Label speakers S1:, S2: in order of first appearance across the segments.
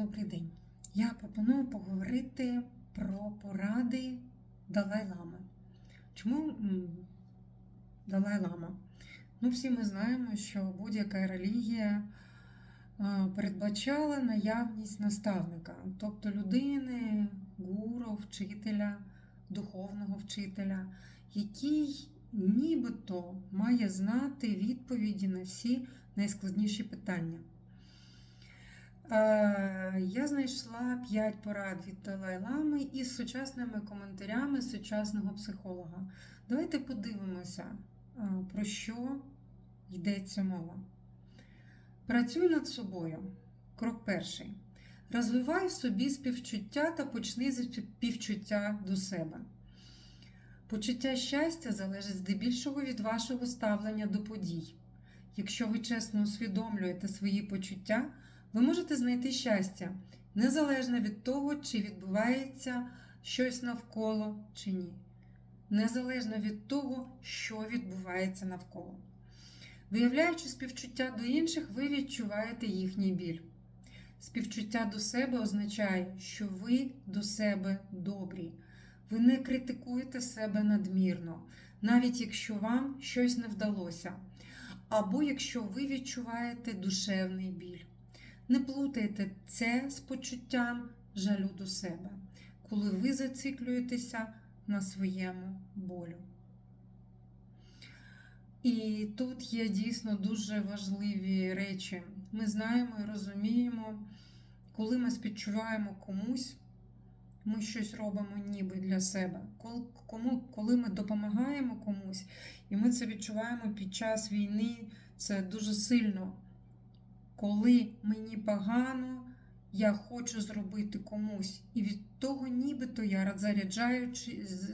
S1: Добрий день. Я пропоную поговорити про поради Далай-Лами. Чому Далай-Лама? Ну, всі ми знаємо, що будь-яка релігія е, передбачала наявність наставника, тобто людини, гуру, вчителя, духовного вчителя, який нібито має знати відповіді на всі найскладніші питання. Е, Я знайшла 5 порад від Далай-Лами із сучасними коментарями сучасного психолога. Давайте подивимося, е, про що йдеться мова. Працюй над собою. Крок перший. Розвивай в собі співчуття та почни з співчуття до себе. Почуття щастя залежить здебільшого від вашого ставлення до подій. Якщо ви чесно усвідомлюєте свої почуття, ви можете знайти щастя незалежно від того, чи відбувається щось навколо чи ні. Незалежно від того, що відбувається навколо. Виявляючи співчуття до інших, ви відчуваєте їхній біль. Співчуття до себе означає, що ви до себе добрі. Ви не критикуєте себе надмірно, навіть якщо вам щось не вдалося, або якщо ви відчуваєте душевний біль. Не плутайте це з почуттям жалю до себе, коли ви зациклюєтеся на своєму болю. І тут є дійсно дуже важливі речі. Ми знаємо і розуміємо, коли ми співчуваємо комусь, ми щось робимо ніби для себе. Коли ми допомагаємо комусь, і ми це відчуваємо під час війни, це дуже сильно. Коли мені погано, я хочу зробити комусь, і від того нібито я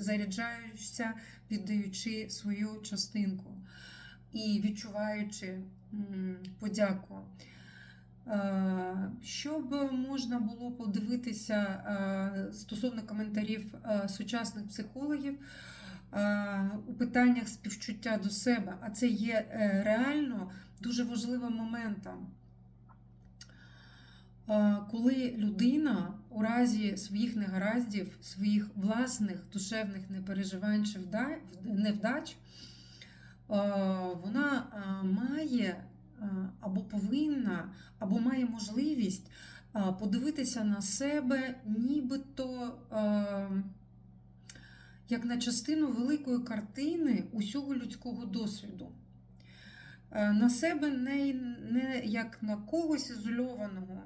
S1: заряджаюся, віддаючи свою частинку і відчуваючи подяку. Е, Щоб можна було подивитися е, стосовно коментарів е, сучасних психологів у питаннях співчуття до себе, а це є реально дуже важливим моментом. Е, Коли людина у разі своїх негараздів, своїх власних душевних непереживань чи невдач, е, вона е, має або повинна, або має можливість подивитися на себе, нібито як на частину великої картини усього людського досвіду. На себе не, не як на когось ізольованого,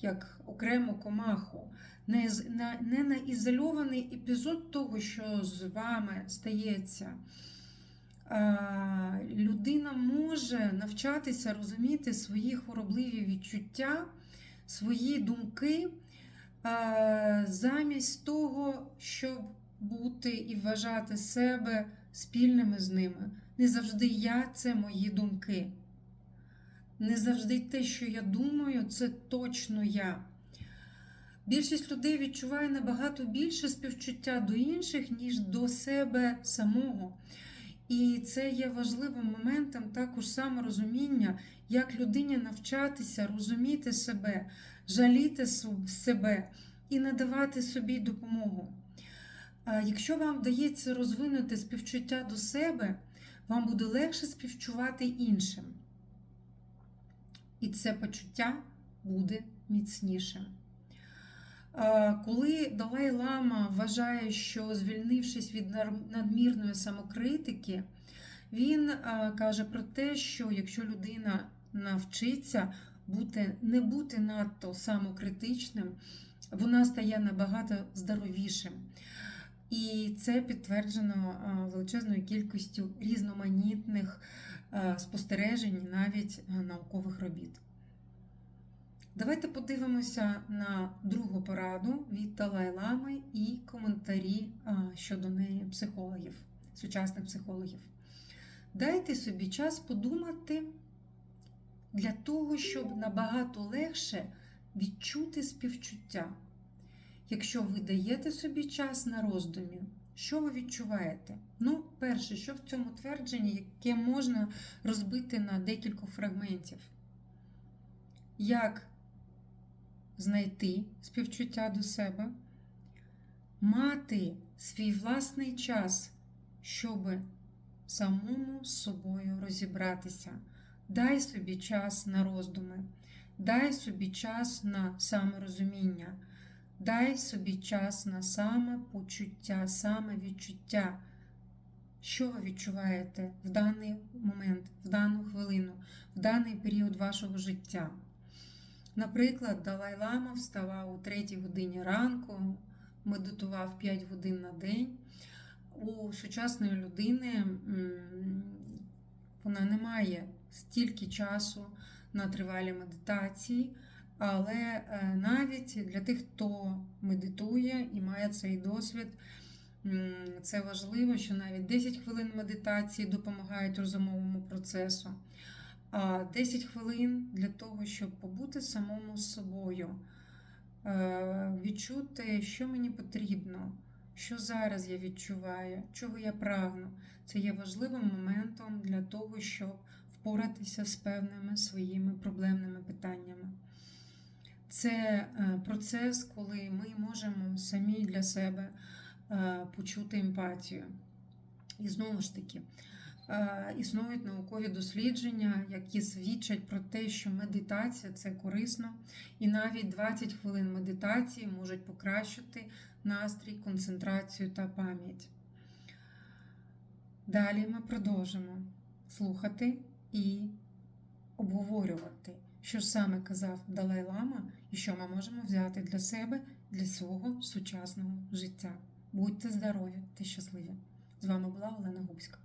S1: як окрему комаху, не, не на ізольований епізод того, що з вами стається. Людина може навчатися розуміти свої хворобливі відчуття, свої думки, замість того, щоб бути і вважати себе спільними з ними. Не завжди я це мої думки. Не завжди те, що я думаю, це точно я. Більшість людей відчуває набагато більше співчуття до інших, ніж до себе самого. І це є важливим моментом також саморозуміння, як людині навчатися розуміти себе, жаліти себе і надавати собі допомогу. Якщо вам вдається розвинути співчуття до себе, вам буде легше співчувати іншим. І це почуття буде міцнішим. Коли Далай Лама вважає, що звільнившись від надмірної самокритики, він каже про те, що якщо людина навчиться бути, не бути надто самокритичним, вона стає набагато здоровішим. І це підтверджено е, величезною кількістю різноманітних е, спостережень, навіть е, наукових робіт. Давайте подивимося на другу пораду від Далай-Лами і коментарі щодо неї психологів, сучасних психологів. Дайте собі час подумати для того, щоб набагато легше відчути співчуття. Якщо ви даєте собі час на роздумі, що ви відчуваєте? Ну, перше, що в цьому твердженні, яке можна розбити на декілька фрагментів. Як знайти співчуття до себе, мати свій власний час, щоб самому з собою розібратися. Дай собі час на роздуми, дай собі час на саморозуміння, дай собі час на самопочуття, самовідчуття. Що ви відчуваєте в даний момент, в дану хвилину, в даний період вашого життя? Наприклад, Далай-Лама вставав у 3 годині ранку, медитував 5 годин на день. У сучасної людини вона не має стільки часу на тривалі медитації, але е, навіть для тих, хто медитує і має цей досвід, це важливо, що навіть 10 хвилин медитації допомагають розумовому процесу. А 10 хвилин для того, щоб побути самому собою, е, відчути, що мені потрібно, що зараз я відчуваю, чого я прагну. Це є важливим моментом для того, щоб впоратися з певними своїми проблемними питаннями. Це е, процес, коли ми можемо самі для себе е, почути емпатію. І знову ж таки, е, існують наукові дослідження, які свідчать про те, що медитація це корисно, і навіть 20 хвилин медитації можуть покращити настрій, концентрацію та пам'ять. Далі ми продовжимо слухати і обговорювати, що саме казав Далай-Лама і що ми можемо взяти для себе, для свого сучасного життя. Будьте здорові та щасливі! З вами була Олена Губська.